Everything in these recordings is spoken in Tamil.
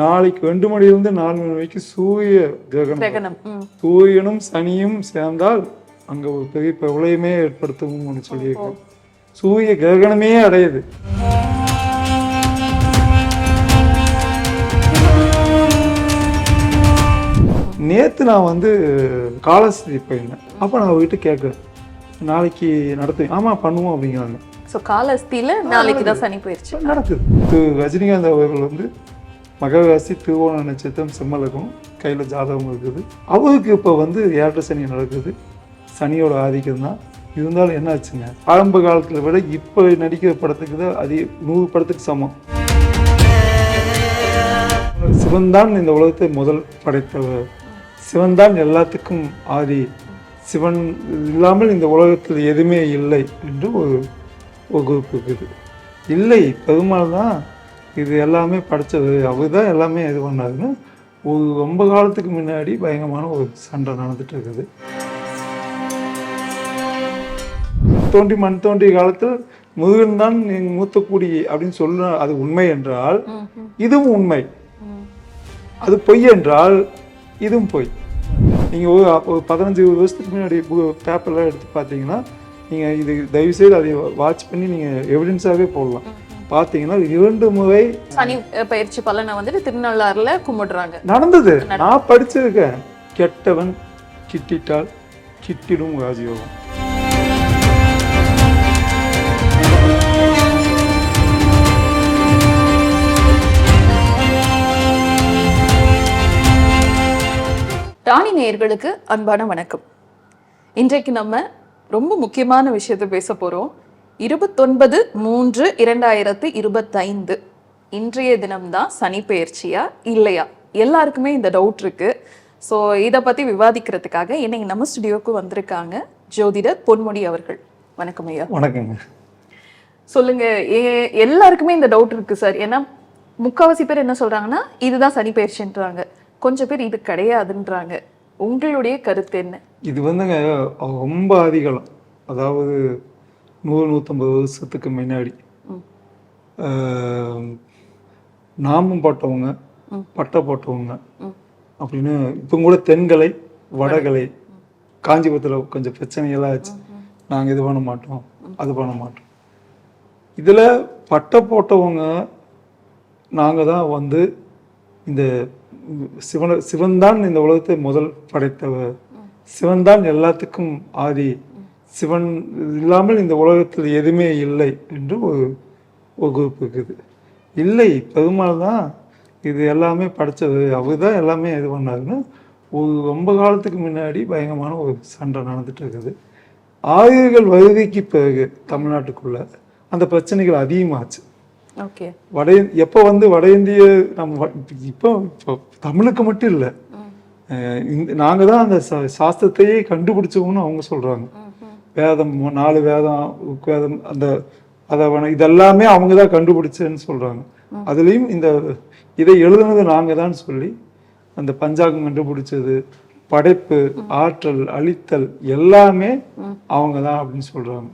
நாளைக்கு ரெண்டு மணிலிருந்து நாலு மணி வரைக்கும் சூரிய கிரகணம். சூரியனும் சனியும் சேர்ந்தால் அங்க ஒரு பெரிய பிரளயமே ஏற்படுத்தும் ஒன்று சொல்லியிருக்கேன் சூரிய கிரகணமே அடையுது. நேத்து நான் வந்து காலஸ்திரி போயிருந்தேன். அப்போ நான் அவர்கிட்ட கேட்குறேன். நாளைக்கு நடத்து ஆமா பண்ணுவோம் அப்படிங்கிறாங்க. சோ காலஸ்தியில நாளைக்கு தான் சனி போயிருச்சு. நடக்குது. ரஜினிகாந்த் அவர்கள் வந்து மகர ராசி திருவோண நட்சத்திரம் செம்மலகம் கையில் ஜாதகம் இருக்குது. அவருக்கு இப்போ வந்து ஏழரை சனி நடக்குது. சனியோட ஆதிக்கம் தான். இருந்தாலும் என்ன ஆச்சுங்க ஆரம்ப காலத்தில் விட இப்போ நடிக்கிற படத்துக்கு தான் அதிக நூறு படத்துக்கு சமம். சிவன்தான் இந்த உலகத்தை முதல் படைத்தவர். சிவன்தான் எல்லாத்துக்கும் ஆதி. சிவன் இல்லாமல் இந்த உலகத்தில் எதுவுமே இல்லை என்று ஒரு ஒரு குரூப் இருக்குது. இல்லை பெருமாள் தான் இது எல்லாமே படைச்சது அவர் தான் எல்லாமே இது பண்ணாருன்னு ஒரு ரொம்ப காலத்துக்கு முன்னாடி பயங்கரமான ஒரு சண்டை நடந்துட்டு இருக்குது தோன்றி மண் தோண்டிய காலத்தில் முருகன் தான் என் மூத்த குடி அப்படின்னு சொல்ல அது உண்மை என்றால் இதுவும் உண்மை. அது பொய் என்றால் இதுவும் பொய். நீங்கள் ஒரு ஒரு பதினஞ்சு வருஷத்துக்கு முன்னாடி பேப்பர்லாம் எடுத்து பார்த்தீங்கன்னா நீங்கள் இது தயவுசெய்து அதை வாட்ச் பண்ணி நீங்கள் எவிடன்ஸாகவே போடலாம். பார்த்தீங்கன்னா இரண்டு முறை சனி பயிற்சி பலனை வந்துட்டு திருநள்ளாறுல கும்பிடுறாங்க. நடந்தது. நான் படிச்சிருக்கேன். கெட்டவன் கிட்டிட்டால் கிட்டிடும் ராஜயோகம். ராணி நேயர்களுக்கு அன்பான வணக்கம். இன்றைக்கு நம்ம ரொம்ப முக்கியமான விஷயத்தை பேச போறோம். இருபத்தொன்பது மூன்று இரண்டாயிரத்து இருபத்தைந்து. இன்றைய தினம்தான் சனி பெயர்ச்சியா இல்லையா? எல்லாருக்குமே இந்த டவுட் இருக்கு. ஸோ இதை பத்தி விவாதிக்கிறதுக்காக இன்னைக்கு நம்ம ஸ்டுடியோக்கு வந்திருக்காங்க ஜோதிடர் பொன்முடி அவர்கள். வணக்கம் ஐயா. வணக்கங்க. சொல்லுங்க எல்லாருக்குமே இந்த டவுட் இருக்கு சார். ஏன்னா முக்காவாசி பேர் என்ன சொல்றாங்கன்னா இதுதான் சனி பயிற்சின்றாங்க கொஞ்சம் பேர் இது கிடையாதுன்றாங்க. உங்களுடைய கருத்து என்ன? இது வந்துங்க ரொம்ப அதிகம் அதாவது நூறு நூற்றம்பது வருஷத்துக்கு முன்னாடி. நாமம் போட்டவங்க பட்டை போட்டவங்க அப்படின்னு இப்போ கூட தென்கலை வடகலை காஞ்சிபுரத்தில் கொஞ்சம் பிரச்சனைகள்லாம் ஆச்சு. நாங்கள் இது பண்ண மாட்டோம் அது பண்ண மாட்டோம். இதில் பட்டை போட்டவங்க நாங்கள் தான் வந்து இந்த சிவன சிவன்தான் இந்த உலகத்தை முதல் படைத்தவர். சிவன்தான் எல்லாத்துக்கும் ஆதி. சிவன் இல்லாமல் இந்த உலகத்தில் எதுவுமே இல்லை என்று ஒரு ஒரு குரூப் இருக்குது. இல்லை பெருமாள் தான் இது எல்லாமே படைச்சது. அவர் தான் எல்லாமே இது பண்ணாருன்னு ஒரு ரொம்ப காலத்துக்கு முன்னாடி பயங்கரமான ஒரு சண்டை நடந்துட்டு இருக்குது. ஆயுதங்கள் வருகைக்கு பிறகு தமிழ்நாட்டுக்குள்ள அந்த பிரச்சனைகள் அதிகமாச்சு. ஓகே. வட எப்போ வந்து வட இந்திய நம்ம இப்போ இப்போ தமிழுக்கு மட்டும் இல்லை. நாங்கள் தான் அந்த சாஸ்திரத்தையே கண்டுபிடிச்சோம்னு அவங்க சொல்கிறாங்க வேதம் நாலு வேதம் வேதம் அந்த அதை இதெல்லாமே அவங்க தான் கண்டுபிடிச்சேன்னு சொல்கிறாங்க அதுலேயும் இந்த இதை எழுதுனது நாங்கள் தான் சொல்லி அந்த பஞ்சாங்கம் கண்டுபிடிச்சது படைப்பு ஆற்றல் அழித்தல் எல்லாமே அவங்க தான் அப்படின்னு சொல்கிறாங்க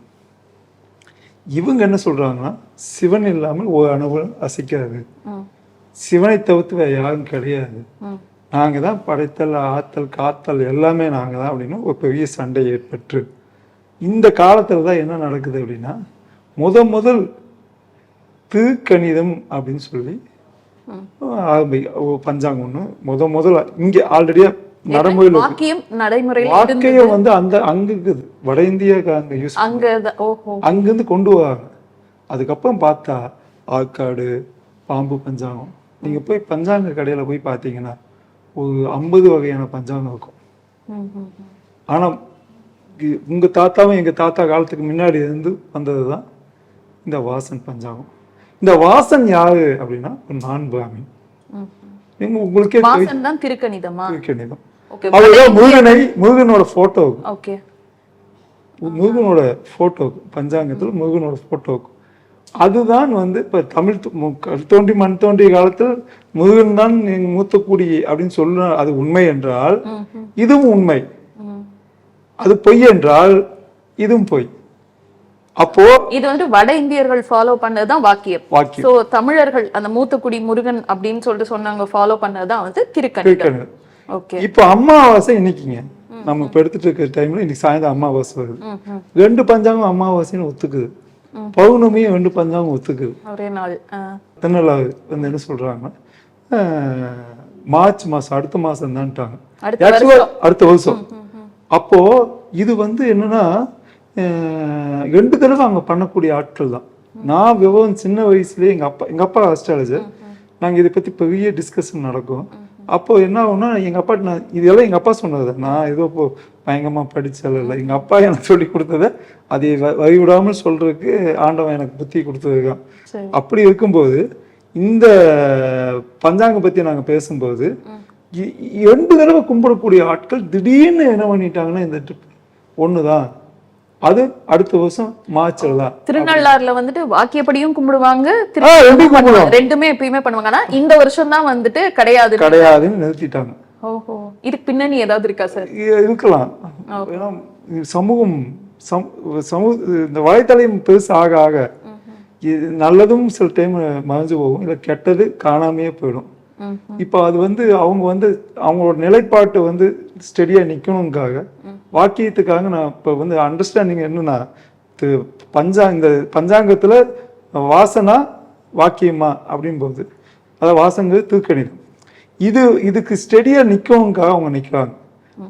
இவங்க என்ன சொல்றாங்கன்னா சிவன் இல்லாமல் ஒரு அணுவு அசைக்காது. சிவனை தவிர்த்து வேற யாரும் கிடையாது. ம் நாங்க தான் படைத்தல் ஆத்தல் காத்தல் எல்லாமே நாங்க தான் அப்படின்னு ஒரு பெரிய சண்டை ஏற்பட்டு இந்த காலத்துல தான் என்ன நடக்குது அப்படின்னா முத முதல் திருக்கணிதம் அப்படின்னு சொல்லி ஆரம்பி பஞ்சாங்கம் ஒன்று முத முதல்ல இங்க ஆல்ரெடியா நடைமுறையில். வாக்கியம் நடைமுறையில் வாழ்க்கைய வந்து அந்த அங்க இருக்குது. வட இந்தியா அங்க யூஸ் அங்க அங்கேருந்து கொண்டு வராங்க. அதுக்கப்புறம் பார்த்தா ஆற்காடு பாம்பு பஞ்சாங்கம். நீங்கள் போய் பஞ்சாங்க கடையில் போய் பார்த்தீங்கன்னா ஒரு ஐம்பது வகையான பஞ்சாங்கம் இருக்கும். ஆனால் உங்கள் தாத்தாவும் எங்கள் தாத்தா காலத்துக்கு முன்னாடி இருந்து வந்தது தான் இந்த வாசன் பஞ்சாங்கம். இந்த வாசன் யாரு அப்படின்னா ஒரு நான் பிராமி. நீங்க உங்களுக்கே தான் திருக்கணிதமா? தெரியும் ஓகே அவர் முருகனை முருகனோட ஃபோட்டோ ஓகே. முருகனோட ஃபோட்டோ பஞ்சாங்கத்தில் முருகனோட ஃபோட்டோ அதுதான் வந்து இப்போ தமிழ் து- மு- கல் தோன்றி மண் தோன்றிய காலத்தில் முருகன் தான் எங்கள் மூத்த குடி அப்படின்னு சொல்ல அது உண்மை என்றால் இதுவும் உண்மை. அது பொய் என்றால் இதுவும் பொய். அப்போ இது வந்து வட இந்தியர்கள் ஃபாலோ பண்ணதுதான் வாக்கியம். சோ தமிழர்கள் அந்த மூத்தக்குடி முருகன் அப்படின்னு சொல்லிட்டு சொன்னாங்க ஃபாலோ பண்ணதுதான் வந்து. ஓகே இப்போ அமாவாசை இன்னைக்குங்க. நம்ம இப்போ எடுத்துட்டு இருக்கிற டைம்ல இன்னைக்கு சாயந்தரம் அமாவாசை வருது. ரெண்டு பஞ்சாங்கம் அமாவாசைன்னு ஒத்துக்குது. பௌர்ணமியும் ரெண்டு பஞ்சாங்கம் ஒத்துக்குது. ஒரே நாள். திருநள்ளாறு வந்து என்ன சொல்றாங்க? மார்ச் மாசம் அடுத்த மாசம் தான்ட்டாங்க அடுத்த வருஷம். அப்போ இது வந்து என்னன்னா ரெண்டு தடவை அவங்க பண்ணக்கூடிய ஆட்கள் தான். நான் விவரம் சின்ன வயசுலயே எங்க அப்பா எங்க அப்பா அஸ்ட்ராலஜர் நாங்க இதை பத்தி பெரிய டிஸ்கஷன் நடக்கும். அப்போ என்ன ஆகும்னா எங்க அப்பா நான் இதெல்லாம் எங்க அப்பா சொன்னது. நான் ஏதோ இப்போ பயங்கரமா படிச்சல இல்லை. எங்க அப்பா எனக்கு சொல்லி கொடுத்ததை அதை வழிவிடாமல் சொல்றதுக்கு ஆண்டவன் எனக்கு புத்தி கொடுத்ததுதான் சரி. அப்படி இருக்கும்போது இந்த பஞ்சாங்கம் பத்தி நாங்க பேசும்போது ரெண்டு தடவை கும்பிடக்கூடிய ஆட்கள் திடீர்னு என்ன பண்ணிட்டாங்கன்னா இந்த ட்ரிப் ஒண்ணுதான். அது அடுத்த வருஷம் மார்ச்ல தான். திருநள்ளாறுல வந்துட்டு வாக்கியப்படியும் கும்பிடுவாங்க ரெண்டும் எப்பயுமே பண்ணுவாங்க. ஆனா இந்த வருஷம் தான் வந்துட்டு கிடையாது கிடையாதுன்னு நிறுத்திட்டாங்க. ஓஹோ. இதுக்கு பின்னணி ஏதாவது இருக்கா சார்? இருக்கலாம். ஏன்னா சமூகம் சம் சமூக இந்த வலைத்தளம் பெருசு ஆக ஆக இது நல்லதும் சில டைம் மறைஞ்சு போகும். இல்லை கெட்டது காணாமையே போயிடும். இப்போ அது வந்து அவங்க வந்து அவங்களோட நிலைப்பாட்டு வந்து ஸ்டெடியா நிக்கணுங்காக வாக்கியத்துக்காக நான் இப்போ வந்து அண்டர்ஸ்டாண்டிங் என்னன்னா பஞ்சா இந்த பஞ்சாங்கத்துல வாசனா வாக்கியமா அப்படின்போது அதாவது வாசங்கிறது திருக்கணிதம் இது இதுக்கு ஸ்டெடியா நிக்கணுங்காக அவங்க நிக்கிறாங்க.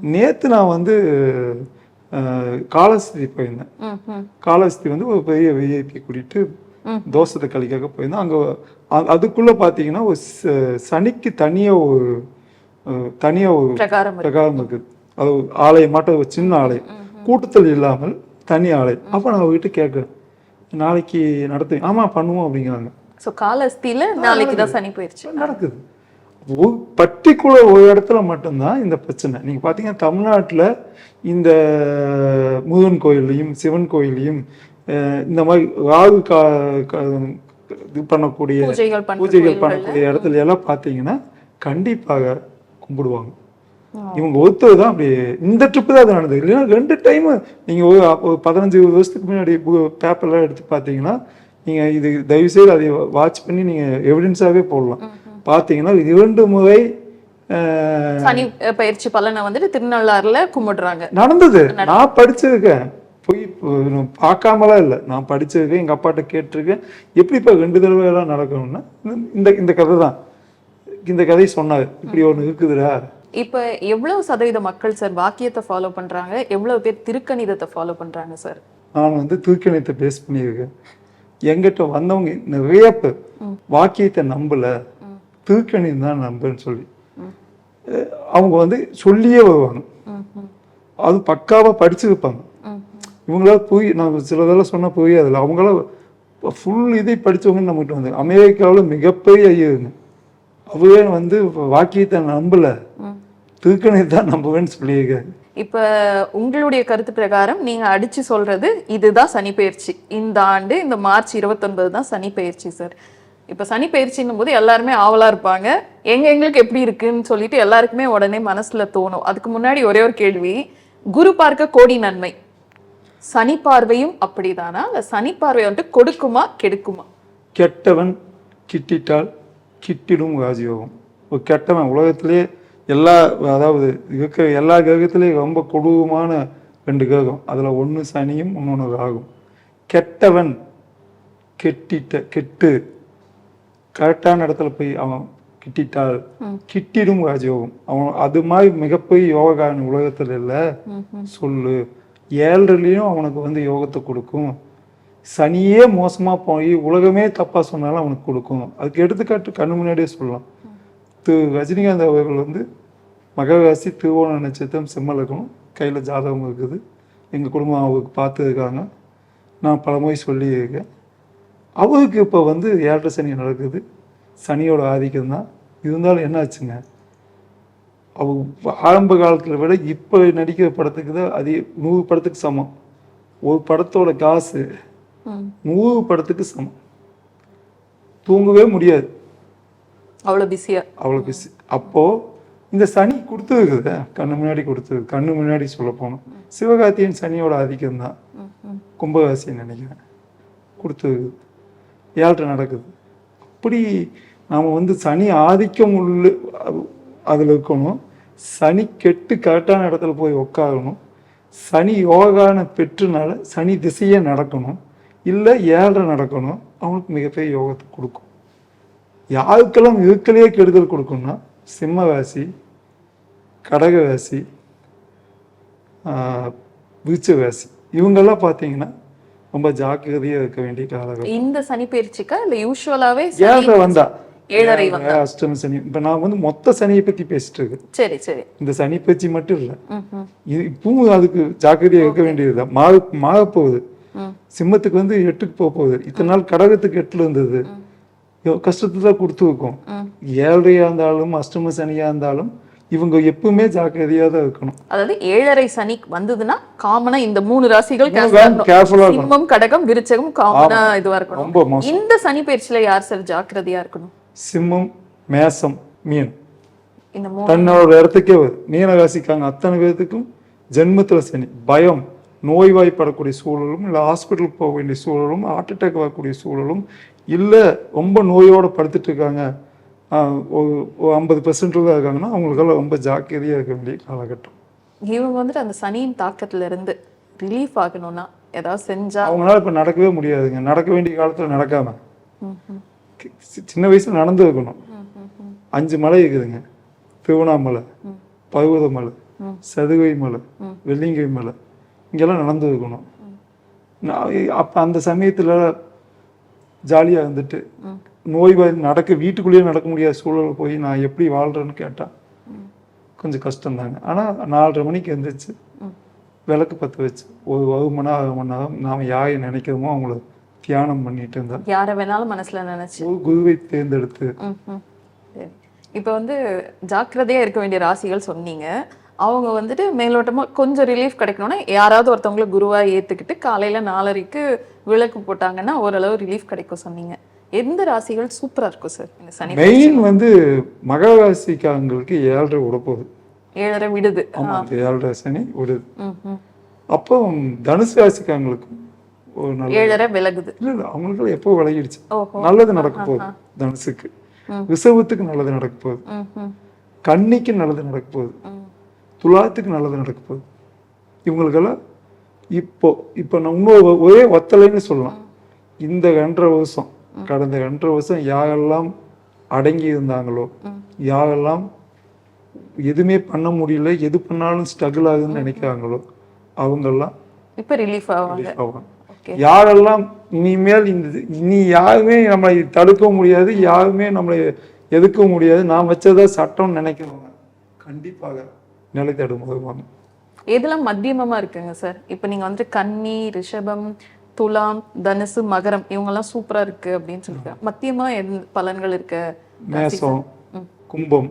நேத்து நான் வந்து அஹ், காலஸ்திரி போயிருந்தேன். காலஹஸ்தி வந்து ஒரு பெரிய விஐபி கூட்டிட்டு தோசத்தை கழிக்காக போயிருந்தோம் அங்க அதுக்குள்ள பாத்தீங்கன்னா ஒரு சனிக்கு தனியா ஒரு அஹ், தனியா ஒரு பிரகாரம் இருக்கு. பிரகாரம் இருக்குது அது ஆலயம் மட்டும் ஒரு சின்ன ஆலயம் கூட்டத்தில் இல்லாமல் தனி ஆலயம் அப்ப நான் அவர்கிட்ட கேட்குறேன் நாளைக்கு நடத்து ஆமா பண்ணுவோம் அப்படிங்கிறாங்க. சோ காலஸ்தியில நாளைக்கு தான் சனி போயிருச்சு. நடக்குது. ஒரு பர்டிகுலர் ஒரு இடத்துல மட்டும்தான் இந்த பிரச்சனை. நீங்க பாத்தீங்கன்னா தமிழ்நாட்டுல இந்த முருகன் கோயில்லையும் சிவன் கோயில்லையும் இந்த மாதிரி ராகு கா இது பண்ணக்கூடிய பூஜைகள். பண்ணக்கூடிய இடத்துல எல்லாம் பாத்தீங்கன்னா கண்டிப்பாக கும்பிடுவாங்க. இவங்க ஒருத்தர் தான் அப்படி இந்த ட்ரிப்பு தான் அது நடந்தது. இல்லைன்னா ரெண்டு டைம் நீங்க ஒரு ஒரு பதினஞ்சு வருஷத்துக்கு முன்னாடி பேப்பர்லாம் எடுத்து பார்த்தீங்கன்னா நீங்க இது தயவு செய்து அதை வாட்ச் பண்ணி நீங்க எவிடன்ஸாவே போடலாம். பார்த்தீங்கன்னா இரண்டு முறை சனி பயிற்சி பலனை வந்துட்டு திருநள்ளாறுல கும்பிடுறாங்க. நடந்தது. நான் படிச்சிருக்கேன். பார்க்காமலாம் இல்லை. நான் படிச்சிருக்கேன் எங்க அப்பாட்ட கேட்டிருக்கேன். எப்படி இப்போ ரெண்டு தடவை எல்லாம் நடக்கணும்னா இந்த இந்த கதை தான் இந்த கதை சொன்னாரு. இப்படி ஒண்ணு இருக்குதுடா. இப்ப எவ்வளவு சதவீத மக்கள் சார் வாக்கியத்தை ஃபாலோ பண்றாங்க? எவ்வளவு பேர் திருக்கணிதத்தை ஃபாலோ பண்றாங்க சார்? நான் வந்து திருக்கணியத்தை பேஸ் பண்ணியிருக்கேன். எங்கிட்ட வந்தவங்க நிறைய பேர் வாக்கியத்தை நம்பல. திருக்கணியம் தான் நம்புன்னு சொல்லி. அவங்க வந்து சொல்லியே வருவாங்க. அது பக்காவா படிச்சிருப்பாங்க. ம், இவங்களால புரி நான் சிலதெல்லாம் சொன்னா புரியாதுல்ல அவங்களாம் ஃபுல் இதை படிச்சவங்கன்னு நம்மகிட்ட வந்து அமெரிக்காவில் மிகப்பெரிய ஐயருங்க அவரே வந்து வாக்கியத்தை நம்பல. ம். திருக்கணியத்தை தான் நம்புவேன்னு சொல்லியிருக்காரு. இப்ப உங்களுடைய கருத்து பிரகாரம் நீங்க அடிச்சு சொல்றது இதுதான் சனி பயிற்சி. இந்த ஆண்டு இந்த மார்ச் இருபத்தொன்பது தான் சனி பயிற்சி சார். இப்ப சனி பயிற்சின்னும் போது எல்லாருமே ஆவலா இருப்பாங்க. எங்க எங்களுக்கு எப்படி இருக்குன்னு சொல்லிட்டு எல்லாருக்குமே உடனே மனசுல தோணும். அதுக்கு முன்னாடி ஒரே ஒரு கேள்வி குரு பார்க்க கோடி நன்மை. சனி பார்வையும் அப்படிதானா? இல்ல சனி பார்வை வந்துட்டு கொடுக்குமா கெடுக்குமா? கெட்டவன் கிட்டிட்டால் கிட்டிடும் ராஜயோகம். ஒரு கெட்டவன் உலகத்திலே எல்லா அதாவது இருக்கிற எல்லா கிரகத்திலேயும் ரொம்ப கொடூரமான ரெண்டு கிரகம். அதுல ஒண்ணு சனியும் இன்னொன்று ராகும். கெட்டவன் கெட்டிட்ட கெட்டு கரெக்டான இடத்துல போய் அவன் கிட்டிட்டால் கிட்டிடும் ராஜயோகம். அவன் அது மாதிரி மிகப்பெரிய யோகான் உலகத்துல இல்லை. சொல்லு. ஏழ்றலையும் அவனுக்கு வந்து யோகத்தை கொடுக்கும். சனியே மோசமாக போய் உலகமே தப்பாக சொன்னாலும் அவனுக்கு கொடுக்கும். அதுக்கு எடுத்துக்காட்டு கண்ணு முன்னாடியே சொல்லலாம். திரு ரஜினிகாந்த் அவர்கள் வந்து மகராசி திருவோண நட்சத்திரம் சிம்மலக்கணம் கையில் ஜாதகம் இருக்குது. எங்கள் குடும்பம் அவருக்கு பார்த்துருக்காங்க. நான் பலமுறை சொல்லியிருக்கேன். அவருக்கு இப்போ வந்து ஏழரை சனி நடக்குது. சனியோட ஆதிக்கம் தான் இருந்தாலும் என்ன ஆச்சுங்க அவங்க ஆரம்ப காலத்துல விட இப்போ நடிக்கிற படத்துக்கு தான் அதிக நூறு படத்துக்கு சமம். ஒரு படத்தோட காசு. நூறு படத்துக்கு சமம். தூங்கவே முடியாது. அவ்வளவு பிஸியா? அவ்வளோ பிஸி. அப்போ இந்த சனி கொடுத்துருக்குது. கண்ணு முன்னாடி கொடுத்துருக்கு கண்ணு முன்னாடி சொல்ல போனோம். சிவகார்த்தியன் சனியோட ஆதிக்கம் தான். கும்பராசின்னு நினைக்கிறேன். கொடுத்து ஏழ்ரை நடக்குது. அப்படி நாம் வந்து சனி ஆதிக்கம் உள்ள அதில் இருக்கணும். சனி கெட்டு கரெக்டான இடத்துல போய் உட்காரணும் சனி யோகான பெற்றுனால சனி திசையே நடக்கணும். இல்லை ஏழ்ரை நடக்கணும். அவனுக்கு மிகப்பெரிய யோகத்தை கொடுக்கும். யாருக்கெல்லாம் இதுக்களையே கெடுதல் கொடுக்கும்னா சிம்ம ராசி கடகராசி விருச்சராசி இவங்கெல்லாம் பார்த்தீங்கன்னா ரொம்ப ஜாக்கிரதையாக இருக்க வேண்டிய காலகட்டம். இந்த சனி பயிற்சிக்கா? இல்ல யூஸ்வலாவே ஏழரை வந்தா. ஏழரை அஷ்டம சனி. இப்போ நான் வந்து மொத்த சனியை பற்றி பேசிட்டு இருக்கேன். சரி சரி. இந்த சனி பயிற்சி மட்டும் இல்லை. இப்பவும் அதுக்கு ஜாக்கிரதையாக இருக்க வேண்டியதுதான். மாற மாறப்போகுது ம். சிம்மத்துக்கு வந்து எட்டுக்கு போக போகுது. இத்தனை நாள் கடகத்துக்கு எட்டுல இருந்தது. கஷ்டத்தை தான் கொடுத்து வைக்கும். ஏழரையா இருந்தாலும் அஷ்டம சனியா இருந்தாலும் இவங்க எப்பவுமே ஜாக்கிரதையா தான் இருக்கணும். அதாவது ஏழரை சனி வந்ததுன்னா காமனா இந்த மூணு ராசிகள் சிம்மம் கடகம் விருச்சகம் காமனா இதுவா இருக்கணும். இந்த சனி பயிற்சியில யார் சார் ஜாக்கிரதையா இருக்கணும்? சிம்மம் மேசம் மீன். தன்னோட இடத்துக்கே வருது மீன ராசிக்காங்க அத்தனை பேர்த்துக்கும் ஜென்மத்துல சனி. பயம் நோய்வாய்ப்படக்கூடிய சூழலும் இல்லை ஹாஸ்பிட்டலுக்கு போக வேண்டிய சூழலும் ஹார்ட் அட்டாக் வரக்கூடிய சூழலும் இல்லை ரொம்ப நோயோட படுத்துட்டு இருக்காங்க. ஒரு ஐம்பது தான் இருக்காங்கன்னா அவங்களுக்கெல்லாம் ரொம்ப ஜாக்கிரதையா இருக்க வேண்டிய காலகட்டம். இவங்க வந்துட்டு அந்த சனியின் தாக்கத்துல இருந்து ரிலீஃப் ஆகணும்னா ஏதாவது செஞ்சா அவங்களால இப்ப நடக்கவே முடியாதுங்க. நடக்க வேண்டிய காலத்துல நடக்காம. சின்ன வயசுல நடந்து இருக்கணும். அஞ்சு மலை இருக்குதுங்க திருவண்ணாமலை பர்வதமலை ம். சதுகை மலை. வெள்ளிங்கை மலை இங்கெல்லாம் நடந்து இருக்கணும் நான் அப்ப அந்த சமயத்துல ஜாலியா இருந்துட்டு. நோய்வாய் நடக்க வீட்டுக்குள்ளேயே நடக்க முடியாத சூழல் போய் நான் எப்படி வாழ்றேன்னு கேட்டா கொஞ்சம் கஷ்டம்தாங்க ஆனா நாலரை மணிக்கு எந்திரிச்சு ம். விளக்கு பற்ற வச்சு ஒரு ஒரு மணி நேரம் அரை மணி நேரம் நாம் யாரை நினைக்கிறோமோ அவங்கள தியானம் பண்ணிட்டு இருந்தா யாரை வேணாலும் மனசுல நினைச்சு. குருவை தேர்ந்தெடுத்து. இப்போ வந்து ஜாக்கிரதையா இருக்க வேண்டிய ராசிகள் சொன்னீங்க. அவங்க வந்துட்டு மேலோட்டமா கொஞ்சம் ரிலீஃப் கிடைக்கணும்னா யாராவது ஒருத்தவங்கள குருவா ஏத்துக்கிட்டு காலையில நாலரைக்கு விளக்கு போட்டாங்கன்னா ஓரளவு ரிலீஃப் கிடைக்கும் சொன்னீங்க. எந்த ராசிகள் சூப்பரா இருக்கும் சார் இந்த சனி மெயின் வந்து மகர ராசிக்காரங்களுக்கு ஏழரை விடப்போகுது. ஏழரை விடுது. ஆமா ஏழரை சனி விடுது. அப்போ தனுசு ராசிக்காரங்களுக்கு ஒரு நல்ல ஏழரை விலகுது. இல்ல இல்ல அவங்களுக்கு எப்போ விலகிடுச்சு? நல்லது நடக்க போகுது. தனுசுக்கு. ரிசவத்துக்கு நல்லது நடக்க போகுது. கன்னிக்கு நல்லது நடக்க போகுது. துலாத்துக்கு நல்லது நடக்க போகுது. இவங்களுக்கெல்லாம் இப்போ இப்போ நான் இன்னொரு ஒரே ஒத்தலைன்னு சொல்லலாம். இந்த ரெண்டரை வருஷம் கடந்த ரெண்டரை வருஷம் யாரெல்லாம் அடங்கி இருந்தாங்களோ. யாரெல்லாம் எதுவுமே பண்ண முடியல எது பண்ணாலும் ஸ்ட்ரகிள் ஆகுதுன்னு நினைக்கிறாங்களோ அவங்கெல்லாம் இப்ப ரிலீஃப் ஆவாங்க. யாரெல்லாம் இனிமேல் இந்த இனி யாருமே நம்மளை தடுக்க முடியாது யாருமே நம்மளை எதுக்க முடியாது நான் வச்சதா சட்டம் நினைக்கிறவங்க கண்டிப்பாக நிலை தடுமாறுவாங்க எதெல்லாம் மத்தியமமா இருக்குங்க சார். இப்போ நீங்க வந்துட்டு கன்னி ரிஷபம் துலாம் தனுசு மகரம் இவங்கெல்லாம் சூப்பரா இருக்கு அப்படின்னு சொல்லிருக்காங்க மத்தியமா எந்த பலன்கள் இருக்கு மேசம். கும்பம்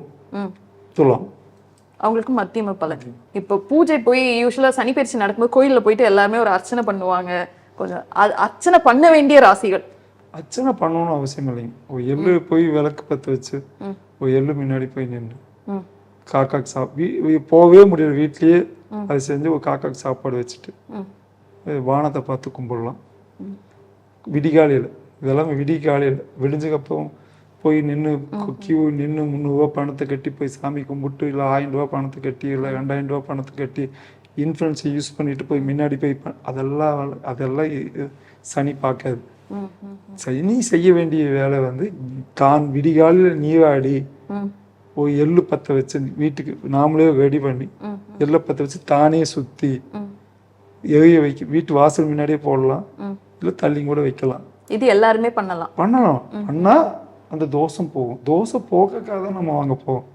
துலாம். அவங்களுக்கு மத்தியம பலன். இப்போ பூஜை போய் யூஸ்வலா சனி பயிற்சி நடக்கும்போது கோயில்ல போயிட்டு எல்லாருமே ஒரு அர்ச்சனை பண்ணுவாங்க. கொஞ்சம் அது அர்ச்சனை பண்ண வேண்டிய ராசிகள். அர்ச்சனை பண்ணணும்னு அவசியம் இல்லைங்க. ஒரு எள்ளு போய் விளக்கு பற்ற வச்சு. ஒரு எள்ளு முன்னாடி போய் நின்று. காக்காக்கு வீ போகவே முடியல வீட்லயே அதை செஞ்சு ஒரு காக்காக்கு சாப்பாடு வச்சுட்டு வானத்தை பார்த்து கும்பிடலாம். விடிகாலையில் இதெல்லாம் விடிகாலையில் விடிஞ்சக்கப்புறம் போய் நின்று கியூ நின்று முந்நூறுரூவா பணத்தை கட்டி போய் சாமி கும்பிட்டு இல்லை ஆயிரம் ரூபா பணத்தை கட்டி இல்லை ரெண்டாயிரம் ரூபா பணத்தை கட்டி இன்ஃப்ளூயன்ஸை யூஸ் பண்ணிட்டு போய் முன்னாடி போய் அதெல்லாம் அதெல்லாம் சனி பார்க்காது. சனி செய்ய வேண்டிய வேலை வந்து தான் விடிகாலையில் நீராடி ஒரு எள்ளு பற்ற வச்சு வீட்டுக்கு நாமளே ரெடி பண்ணி எள்ளை பற்ற வச்சு தானே சுற்றி எரிய வைக்க வீட்டு வாசல் முன்னாடியே போடலாம். இல்லை தள்ளி கூட வைக்கலாம். இது எல்லாருமே பண்ணலாம். பண்ணலாம். பண்ணா அந்த தோஷம் போகும். தோசை போக்கக்காக தான் நம்ம வாங்க போவோம்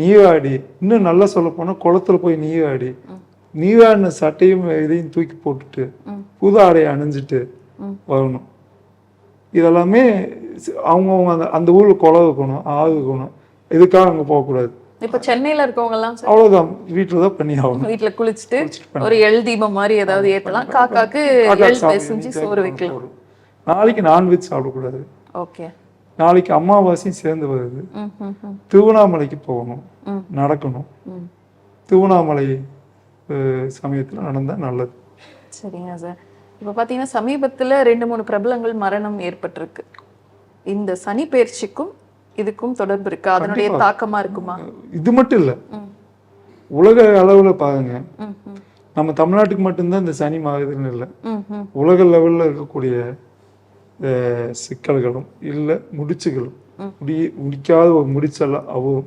நீராடி. இன்னும் நல்லா சொல்ல போனா குளத்துல போய் நீராடி. நீராடின சட்டையும் இதையும் தூக்கி போட்டுட்டு. புது ஆடையை அணிஞ்சிட்டு. வரணும். இதெல்லாமே அவங்கவங்க அந்த அந்த ஊர்ல குளம் இருக்கணும் ஆறு இருக்கணும் இதுக்காக அங்க போகக்கூடாது. இப்போ சென்னையில இருக்கவங்க எல்லாம் சார் அவ்வளவுதான். வீட்டுல தான் பண்ணி ஆகணும். வீட்டுல குளிச்சுட்டு ஒரு எள் தீபம் மாதிரி ஏதாவது ஏத்தலாம். காக்காக்கு வேண்டிய சோறு வைக்கலாம். நாளைக்கு நான்வெஜ் சாப்பிடக்கூடாது. ஓகே. நாளைக்கு அமாவாசையும் சேர்ந்து வருது. திருவண்ணாமலைக்கு போகணும். நடக்கணும். திருவண்ணாமலை சமயத்துல நடந்தா நல்லது. சரிங்க சார் இப்ப பாத்தீங்கன்னா சமீபத்துல ரெண்டு மூணு பிரபலங்கள் மரணம் ஏற்பட்டிருக்கு. இந்த சனி பயிற்சிக்கும் இதுக்கும் தொடர்பு இருக்கா? அதனுடைய தாக்கமா இருக்குமா? இது மட்டும் இல்லை. உலக அளவுல பாருங்க. நம்ம தமிழ்நாட்டுக்கு மட்டும்தான் இந்த சனி மாறுதுன்னு இல்லை. உலக லெவல்ல இருக்கக்கூடிய சிக்கல்களும் இல்லை முடிச்சுகளும் முடி முடிக்காத ஒரு முடிச்செல்லாம் அவும்.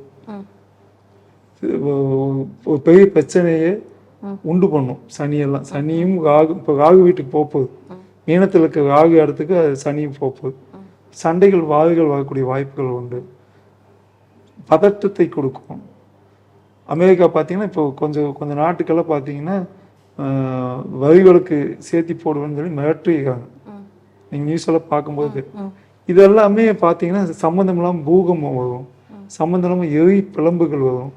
ஒரு பெரிய பிரச்சனையே உண்டு பண்ணும். சனியெல்லாம். சனியும் ராகு இப்போ ராகு வீட்டுக்கு போக போகுது மீனத்தில் இருக்க ராகு இடத்துக்கு அது சனியும் போக போகுது சண்டைகள் வாதுகள் வரக்கூடிய வாய்ப்புகள் உண்டு. பதட்டத்தை கொடுக்கும். அமெரிக்கா பார்த்தீங்கன்னா இப்போ கொஞ்சம் கொஞ்சம் நாட்டுக்கெல்லாம் பார்த்தீங்கன்னா வரிகளுக்கு சேர்த்தி போடுவேன்னு சொல்லி மிரட்டிருக்காங்க ம். நீங்கள் நியூஸ் எல்லாம் பார்க்கும்போது. இதெல்லாமே பார்த்தீங்கன்னா சம்மந்தம் இல்லாமல் பூகம்பம் வரும். சம்மந்தம் இல்லாமல் எரி பிளம்புகள் வரும்.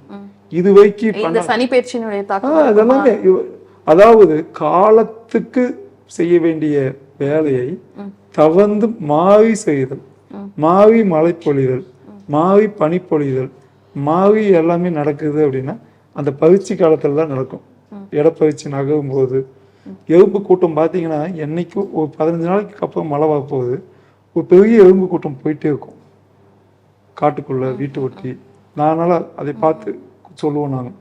இது வைக்கி இந்த சனி பயிற்சியினுடைய தாக்கம் அதெல்லாமே அதாவது காலத்துக்கு செய்ய வேண்டிய வேலையை தவந்து மாறி செய்தல் மாறி மழை பொழிதல் மாறி பனி பொழிதல் மாறி எல்லாமே நடக்குது அப்படின்னா அந்த பயிற்சி காலத்துல தான் நடக்கும். இடப்பயிற்சி நகரும் போது. எறும்பு கூட்டம் பார்த்தீங்கன்னா என்னைக்கும் ஒரு பதினஞ்சு நாளைக்கு அப்புறம் மழை வரப்போகுது ஒரு பெரிய எறும்பு கூட்டம் போயிட்டே இருக்கும். காட்டுக்குள்ள வீட்டு ஒட்டி. நானால அதை பார்த்து சொல்லுவோம் நாங்கள்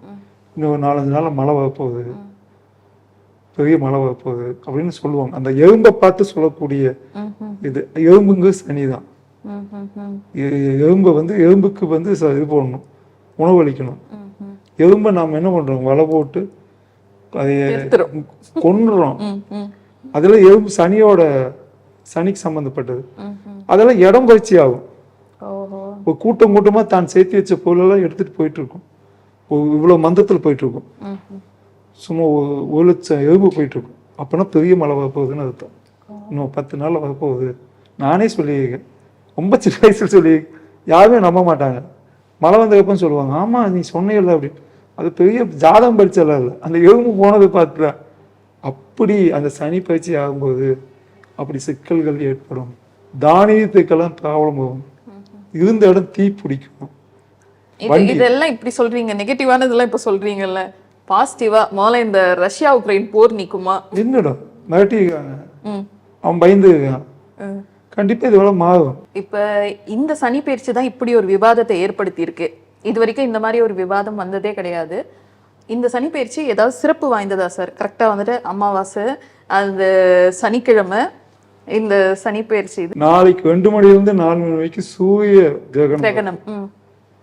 இன்னும் ஒரு நாலஞ்சு நாள்ல மழை வரப்போகுது பெரிய மழை வரப்போகுது அப்படின்னு சொல்லுவாங்க. அந்த எறும்பை பார்த்து சொல்லக்கூடிய இது. எறும்புங்க சனி தான். எறும்பை வந்து எறும்புக்கு வந்து இது போடணும். உணவளிக்கணும். எறும்பை நாம் என்ன பண்றோம்? வலை போட்டு அதை எடுத்துரும். கொன்னுறோம். ம், ம், அதெல்லாம் எறும்பு சனியோட சனிக்கு ம். அதெல்லாம் இடம் பயிற்சி ஆகும். ஒரு கூட்டம் கூட்டமா தான் சேர்த்து வச்ச பொருளெல்லாம் எடுத்துட்டு போயிட்டு இருக்கும். ஒரு இவ்வளவு மந்தத்துல போயிட்டு இருக்கும் ம், ம். சும்மா ஒரு லட்சம் எறும்பு போயிட்டு இருக்கும் அப்போனா பெரிய மழை வரப்போகுதுன்னு அர்த்தம். இன்னும் பத்து நாள்ல வரப்போகுது நானே சொல்லியிருக்கேன். ரொம்ப சின்ன வயசுல சொல்லி யாருமே நம்ப மாட்டாங்க. மழை வந்ததுக்கப்புறம் சொல்லுவாங்க ஆமா நீ சொன்னேல்ல அப்படின்னு. அது பெரிய ஜாதகம் பரிச்சல இல்லை அந்த எறும்பு போனது பார்த்துல அப்படி அந்த சனி பயிற்சி ஆகும்போது அப்படி சிக்கல்கள் ஏற்படும். தானியத்துக்கெல்லாம் ப்ராப்ளம் வரும். இருந்த இடம் தீ பிடிக்கும். இதெல்லாம் இப்படி சொல்றீங்க. நெகட்டிவானதெல்லாம் இப்ப சொல்றீங்கல்ல. பாசிட்டிவா முதல்ல இந்த ரஷ்யா உக்ரைன் போர் நிக்குமா? என்னடா மிரட்டியிருக்காங்க ம், அவன் பயந்து இருக்கான். கண்டிப்பா இது வேலை மாறும். இப்ப இந்த சனி பயிற்சி தான் இப்படி ஒரு விவாதத்தை ஏற்படுத்தி இருக்கு இது வரைக்கும் இந்த மாதிரி ஒரு விவாதம் வந்ததே கிடையாது. இந்த சனி பயிற்சி ஏதாவது சிறப்பு வாய்ந்ததா சார் கரெக்டா வந்துட்டு அமாவாசை அந்த சனிக்கிழமை இந்த சனி பயிற்சி நாளைக்கு ரெண்டு மணிலிருந்து நாலு மணி வரைக்கும் சூரிய கிரகணம்.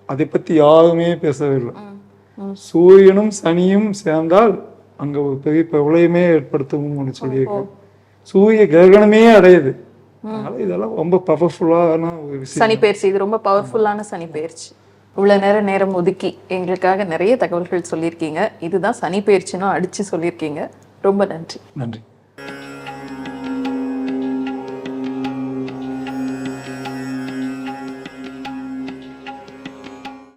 அதை பத்தி யாருமே பேசவே இல்லை ம், ம். சூரியனும் சனியும் சேர்ந்தால் அங்க ஒரு பெரிய பிரளயமே ஏற்படுத்தும்னு சொல்லியிருக்கேன் சூரிய கிரகணமே அடையுது. அதனால இதெல்லாம் ரொம்ப பவர்ஃபுல்லான ஒரு விஷயம். சனி பயிற்சி இது ரொம்ப பவர்ஃபுல்லான சனி பயிற்சி. இவ்வளவு நேரம் நேரம் ஒதுக்கி எங்களுக்காக நிறைய தகவல்கள் சொல்லியிருக்கீங்க. இதுதான் சனி பயிற்சினும் அடிச்சு சொல்லியிருக்கீங்க. ரொம்ப நன்றி. நன்றி.